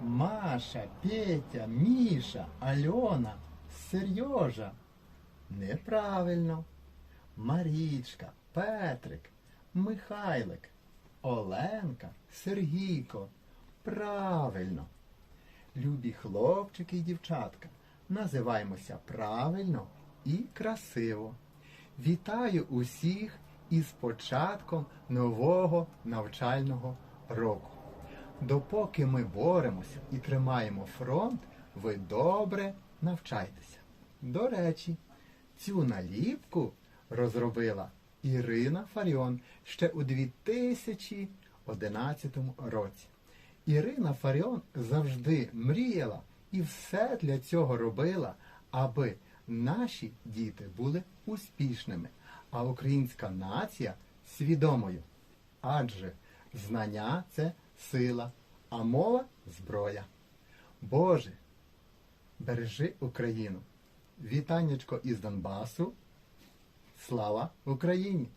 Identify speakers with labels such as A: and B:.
A: Маша, Петя, Міша, Альона, Серйожа. Неправильно. Марічка, Петрик, Михайлик, Оленка, Сергійко. Правильно. Любі хлопчики і дівчатка, називаємося правильно і красиво. Вітаю усіх із початком нового навчального року. Допоки ми боремося і тримаємо фронт, ви добре навчайтеся. До речі, цю наліпку розробила Ірина Фаріон ще у 2011 році. Ірина Фаріон завжди мріяла і все для цього робила, аби наші діти були успішними, а українська нація свідомою. Адже знання це сила, а мова зброя. Боже, бережи Україну. Вітаннячко із Донбасу. Слава Україні!